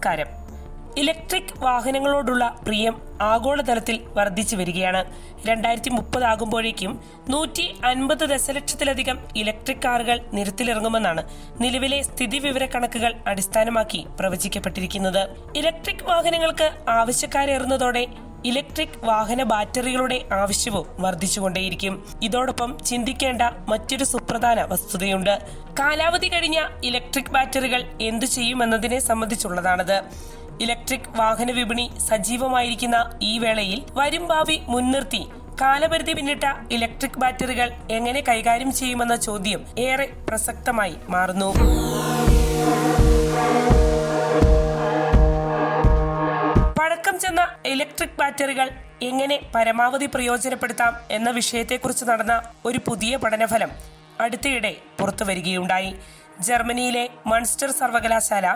നമസ്കാരം. ഇലക്ട്രിക് വാഹനങ്ങളോടുള്ള പ്രിയം ആഗോളതലത്തിൽ വർദ്ധിച്ചു വരികയാണ്. രണ്ടായിരത്തി മുപ്പതാകുമ്പോഴേക്കും നൂറ്റി അൻപത് ദശലക്ഷത്തിലധികം ഇലക്ട്രിക് കാറുകൾ നിരത്തിലിറങ്ങുമെന്നാണ് നിലവിലെ സ്ഥിതിവിവര കണക്കുകൾ അടിസ്ഥാനമാക്കി പ്രവചിക്കപ്പെട്ടിരിക്കുന്നത്. ഇലക്ട്രിക് വാഹനങ്ങൾക്ക് ആവശ്യക്കാരേറുന്നതോടെ ഇലക്ട്രിക് വാഹന ബാറ്ററികളുടെ ആവശ്യവും വർദ്ധിച്ചുകൊണ്ടേയിരിക്കും. ഇതോടൊപ്പം ചിന്തിക്കേണ്ട മറ്റൊരു സുപ്രധാന വസ്തുതയുണ്ട്. കാലാവധി കഴിഞ്ഞ ഇലക്ട്രിക് ബാറ്ററികൾ എന്തു ചെയ്യുമെന്നതിനെ സംബന്ധിച്ചുള്ളതാണത്. ഇലക്ട്രിക് വാഹന വിപണി സജീവമായിരിക്കുന്ന ഈ വേളയിൽ വരും ഭാവി മുൻനിർത്തി കാലപരിധി പിന്നിട്ട ഇലക്ട്രിക് ബാറ്ററികൾ എങ്ങനെ കൈകാര്യം ചെയ്യുമെന്ന ചോദ്യം ഏറെ പ്രസക്തമായി മാറുന്നു. ഇലക്ട്രിക് ബാറ്ററികൾ എങ്ങനെ പരമാവധി പ്രയോജനപ്പെടുത്താം എന്ന വിഷയത്തെക്കുറിച്ച് നടന്ന ഒരു പുതിയ പഠനഫലം അടുത്തിടെ പുറത്തു വരികയുണ്ടായി ജർമ്മനിയിലെ മൺസ്റ്റർ സർവകലാശാല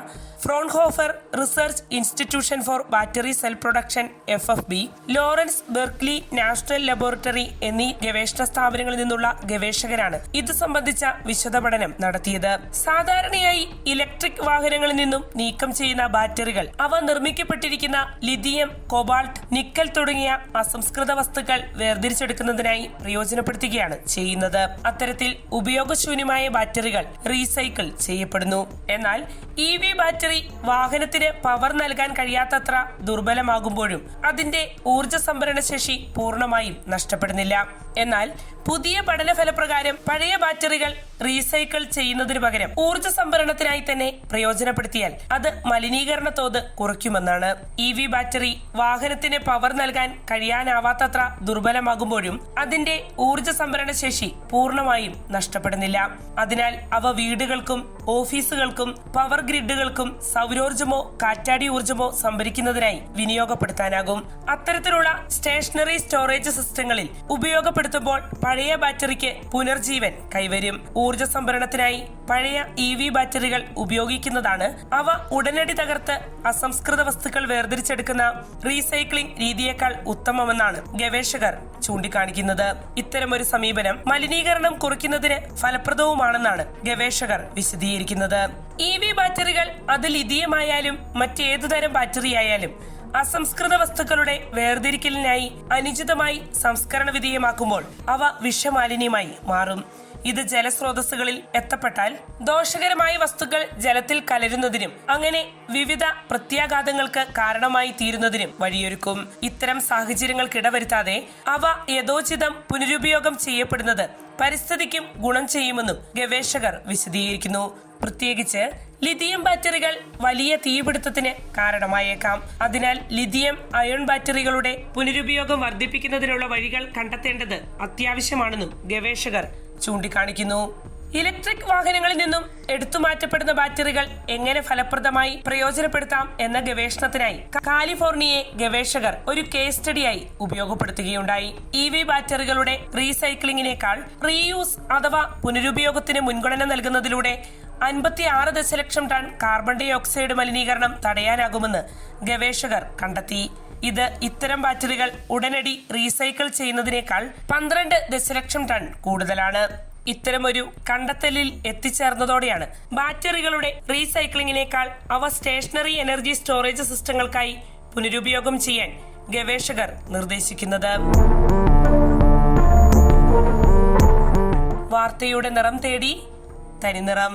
Fraunhofer research institution for battery cell production F F B Lawrence Berkeley national laboratory എന്നീ ഗവേഷണ സ്ഥാപനങ്ങളിൽ നിന്നുള്ള ഗവേഷകരാണ് ഇത് സംബന്ധിച്ച വിശദ പഠനം നടത്തിയത്. സാധാരണയായി ഇലക്ട്രിക് വാഹനങ്ങളിൽ നിന്നും നീക്കം ചെയ്യുന്ന ബാറ്ററികൾ അവ നിർമ്മിക്കപ്പെട്ടിരിക്കുന്ന ലിഥിയം കൊബാൾട്ട് നിക്കൽ തുടങ്ങിയ അസംസ്കൃത വസ്തുക്കൾ വേർതിരിച്ചെടുക്കുന്നതിനായി പ്രയോജനപ്പെടുത്തുകയാണ് ചെയ്യുന്നത്. അത്തരത്തിൽ ഉപയോഗശൂന്യമായ ബാറ്ററികൾ റീസൈക്കിൾ ചെയ്യപ്പെടുന്നു. എന്നാൽ ഇ വി ബാറ്ററി വാഹനത്തിന് പവർ നൽകാൻ കഴിയാത്തത്ര ദുർബലമാകുമ്പോഴും അതിന്റെ ഊർജ സംഭരണ ശേഷി പൂർണമായും നഷ്ടപ്പെടുന്നില്ല. എന്നാൽ പുതിയ പഠന ഫലപ്രകാരം പഴയ ബാറ്ററികൾ റീസൈക്കിൾ ചെയ്യുന്നതിനു പകരം ഊർജ സംഭരണത്തിനായി തന്നെ പ്രയോജനപ്പെടുത്തിയാൽ അത് മലിനീകരണ തോത് കുറയ്ക്കുമെന്നാണ് ഇ വി ബാറ്ററി വാഹനത്തിന് പവർ നൽകാൻ കഴിയാനാവാത്തത്ര ദുർബലമാകുമ്പോഴും അതിന്റെ ഊർജ സംഭരണ ശേഷി പൂർണമായും നഷ്ടപ്പെടുന്നില്ല. അതിനാൽ അവ വീടുകൾക്കും ഓഫീസുകൾക്കും പവർ ഗ്രിഡുകൾക്കും സൗരോർജമോ കാറ്റാടി ഊർജമോ സംഭരിക്കുന്നതിനായി വിനിയോഗപ്പെടുത്താനാകും. അത്തരത്തിലുള്ള സ്റ്റേഷനറി സ്റ്റോറേജ് സിസ്റ്റങ്ങളിൽ ഉപയോഗപ്പെടുത്തുമ്പോൾ പഴയ ബാറ്ററിക്ക് പുനർജീവൻ കൈവരും. ഊർജ സംഭരണത്തിനായി പഴയ ഇ വി ബാറ്ററികൾ ഉപയോഗിക്കുന്നതാണ്. അവ ഉടനടി തകർത്ത് അസംസ്കൃത വസ്തുക്കൾ വേർതിരിച്ചെടുക്കുന്ന റീസൈക്ലിംഗ് രീതിയേക്കാൾ ഉത്തമമെന്നാണ് ഗവേഷകർ ചൂണ്ടിക്കാണിക്കുന്നത്. ഇത്തരമൊരു സമീപനം മലിനീകരണം കുറയ്ക്കുന്നതിന് ഫലപ്രദവുമാണെന്നാണ് ഗവേഷകർ വിശദീകരിക്കുന്നത്. ഇ വി ബാറ്ററികൾ അത് ലിഥിയമായാലും മറ്റേതു തരം ബാറ്ററി ആയാലും അസംസ്കൃത വസ്തുക്കളുടെ വേർതിരിക്കലിനായി അനുചിതമായി സംസ്കരണ വിധേയമാക്കുമ്പോൾ അവ വിഷമാലിന്യമായി മാറും. ഇത് ജലസ്രോതസ്സുകളിൽ എത്തപ്പെട്ടാൽ ദോഷകരമായ വസ്തുക്കൾ ജലത്തിൽ കലരുന്നതിനും അങ്ങനെ വിവിധ പ്രത്യാഘാതങ്ങൾക്ക് കാരണമായി തീരുന്നതിനും വഴിയൊരുക്കും. ഇത്തരം സാഹചര്യങ്ങൾക്ക് ഇടവരുത്താതെ അവ യഥോചിതം പുനരുപയോഗം ചെയ്യപ്പെടുന്നത് പരിസ്ഥിതിക്കും ഗുണം ചെയ്യുമെന്നും ഗവേഷകർ വിശദീകരിക്കുന്നു. പ്രത്യേകിച്ച് ലിഥിയം ബാറ്ററികൾ വലിയ തീപിടുത്തത്തിന് കാരണമായേക്കാം. അതിനാൽ ലിഥിയം അയോൺ ബാറ്ററികളുടെ പുനരുപയോഗം വർദ്ധിപ്പിക്കുന്നതിനുള്ള വഴികൾ കണ്ടെത്തേണ്ടത് അത്യാവശ്യമാണെന്നും ഗവേഷകർ ചൂണ്ടിക്കാണിക്കുന്നു. ഇലക്ട്രിക് വാഹനങ്ങളിൽ നിന്നും എടുത്തു മാറ്റപ്പെടുന്ന ബാറ്ററികൾ എങ്ങനെ ഫലപ്രദമായി പ്രയോജനപ്പെടുത്താം എന്ന ഗവേഷണത്തിനായി കാലിഫോർണിയയെ ഗവേഷകർ ഒരു കേസ് സ്റ്റഡിയായി ഉപയോഗപ്പെടുത്തുകയുണ്ടായി. ഇ വി ബാറ്ററികളുടെ റീസൈക്ലിംഗിനേക്കാൾ റീയൂസ് അഥവാ പുനരുപയോഗത്തിന് മുൻഗണന നൽകുന്നതിലൂടെ അൻപത്തി ആറ് ദശലക്ഷം ടൺ കാർബൺ ഡൈ ഓക്സൈഡ് മലിനീകരണം തടയാനാകുമെന്ന് ഗവേഷകർ കണ്ടെത്തി. ഇത് ഇത്തരം ബാറ്ററികൾ ഉടനടി റീസൈക്കിൾ ചെയ്യുന്നതിനേക്കാൾ പന്ത്രണ്ട് ദശലക്ഷം ടൺ കൂടുതലാണ്. ഇത്തരമൊരു കണ്ടെത്തലിൽ എത്തിച്ചേർന്നതോടെയാണ് ബാറ്ററികളുടെ റീസൈക്ലിംഗിനേക്കാൾ അവ സ്റ്റേഷനറി എനർജി സ്റ്റോറേജ് സിസ്റ്റങ്ങൾക്കായി പുനരുപയോഗം ചെയ്യാൻ ഗവേഷകർ നിർദ്ദേശിക്കുന്നത്. വാർത്തയുടെ നിറം തേടി തനിനിറം.